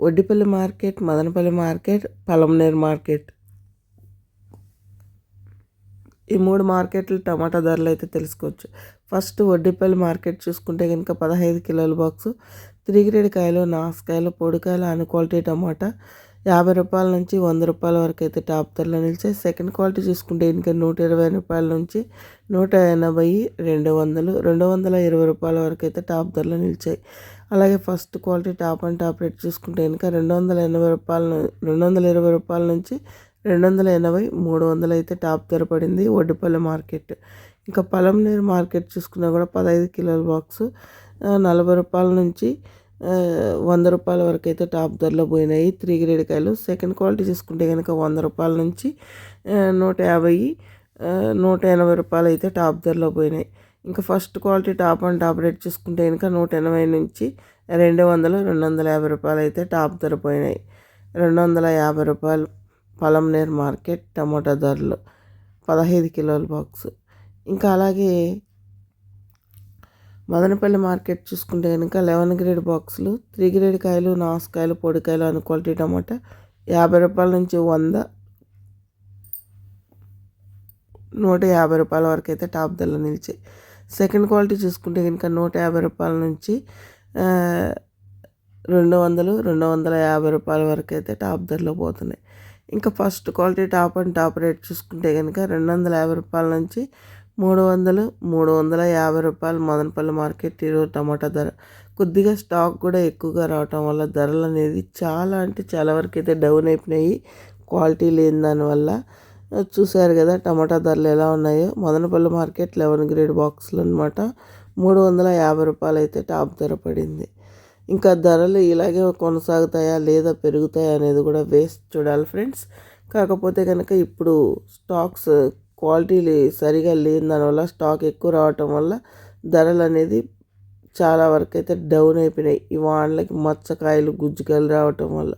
Oddipalli market Madanapalle market Palamaner market. ఈ మూడు మార్కెట్లు టమాటా ధరలు అయితే తెలుసుకోవచ్చు. ఫస్ట్ వడ్డీపల్లి మార్కెట్ చూసుకుంటే కనుక పదహైదు కిలోల బాక్సు త్రీ గ్రేడ్ కాయలు నాసుకాయలు పొడికాయలు అన్ క్వాలిటీ టమాటా. యాభై రూపాయల నుంచి వంద రూపాయల వరకు అయితే టాప్ ధరలో నిలిచాయి. సెకండ్ క్వాలిటీ చూసుకుంటే ఇంకా నూట ఇరవై రూపాయల నుంచి నూట ఎనభై రెండు వందలు రెండు వందల ఇరవై రూపాయల వరకు అయితే టాప్ ధరలో నిలిచాయి. అలాగే first quality top and top rate చూసుకుంటే కనుక రెండు వందల ఎనభై రూపాయల రెండు వందల ఇరవై రూపాయల నుంచి రెండు వందల ఎనభై మూడు వందలు అయితే టాప్ ధర పడింది ఒడ్డుపల్లి మార్కెట్. ఇంకా నీరు మార్కెట్ చూసుకున్నా కూడా పదహైదు కిలోల బాక్స్ నలభై రూపాయల నుంచి వంద రూపాయల వరకు అయితే టాప్ ధరలో పోయినాయి. త్రీ గ్రేడ్ కాయలు. సెకండ్ క్వాలిటీ చూసుకుంటే కనుక వంద రూపాయల నుంచి నూట యాభై నూట ఎనభై రూపాయలు అయితే టాప్ ధరలో పోయినాయి. ఇంకా first quality top and top rate చూసుకుంటే ఇంకా నూట ఎనభై నుంచి రెండు వందలు రెండు వందల యాభై రూపాయలు అయితే టాప్ ధర పోయినాయి. రెండు వందల యాభై రూపాయలు పలంనేర్ మార్కెట్ టమాటా ధరలు పదహైదు కిలోల బాక్స్. ఇంకా అలాగే మదనపల్లి మార్కెట్ చూసుకుంటే కనుక లెవెన్ గ్రేడ్ బాక్సులు త్రీ గ్రేడ్ కాయలు నాసుకాయలు పొడికాయలు అని క్వాలిటీ టమాటా యాభై రూపాయల నుంచి వంద నూట యాభై రూపాయల వరకు అయితే టాప్ ధరలు నిలిచాయి. సెకండ్ క్వాలిటీ చూసుకుంటే కనుక నూట యాభై రూపాయల నుంచి రెండు వందలు రెండు వందల యాభై రూపాయల వరకు అయితే టాప్ ధరలో పోతున్నాయి. ఇంకా first quality top and top rate చూసుకుంటే కనుక రెండు వందల యాభై రూపాయల నుంచి మూడు వందలు మూడు వందల యాభై రూపాయలు మదనపల్లి మార్కెట్ ఈరోజు టమాటా ధర. కొద్దిగా స్టాక్ కూడా ఎక్కువగా రావటం వల్ల ధరలు అనేది చాలా అంటే చాలా వరకు అయితే డౌన్ అయిపోయినాయి. క్వాలిటీ లేని దానివల్ల చూశారు కదా టమాటా ధరలు ఎలా ఉన్నాయో. మదనపల్లి మార్కెట్ లెవెన్ గ్రేడ్ బాక్సులు అనమాట మూడు వందల యాభై రూపాయలు అయితే టాప్ ధర పడింది. ఇంకా ధరలు ఇలాగే కొనసాగుతాయా లేదా పెరుగుతాయా అనేది కూడా వేస్ట్ చూడాలి ఫ్రెండ్స్. కాకపోతే కనుక ఇప్పుడు స్టాక్స్ క్వాలిటీ సరిగా లేని దానివల్ల స్టాక్ ఎక్కువ రావటం వల్ల ధరలు అనేది చాలా వరకు అయితే డౌన్ అయిపోయినాయి. ఈ వానలకి మచ్చకాయలు గుజ్జుకాయలు రావటం వల్ల.